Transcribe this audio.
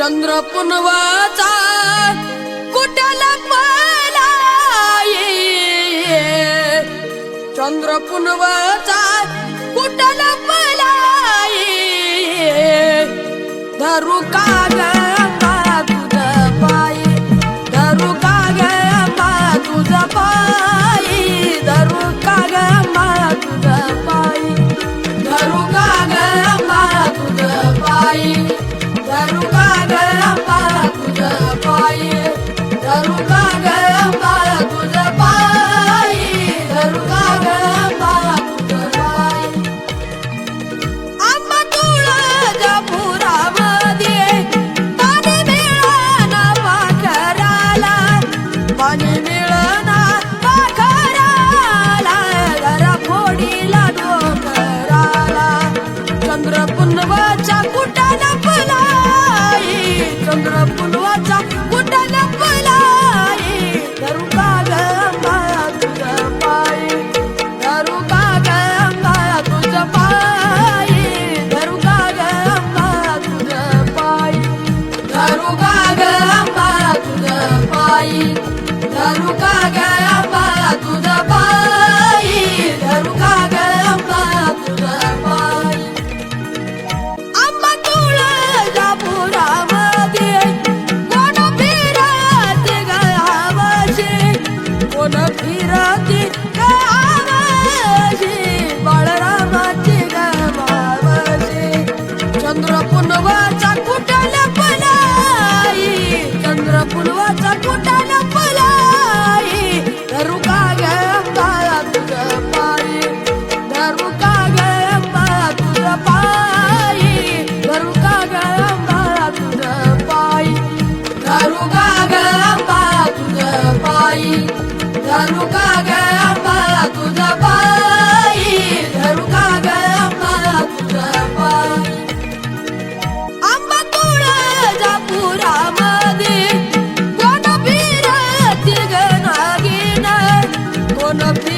चंद्र पुनवाचा कुठला चंद्र पुनवाचा कुठला धरू का चंद्र पुनवाचा कुटाला पलाई चंद्र पुनवाचा कुटाला पलाई धरू का ग पाया तुझ पायी धरू का ग पाया तुझ पायी धरू का ग पाया तुझ पायी धरू का ग पाया तुझ पायी धरू का ग no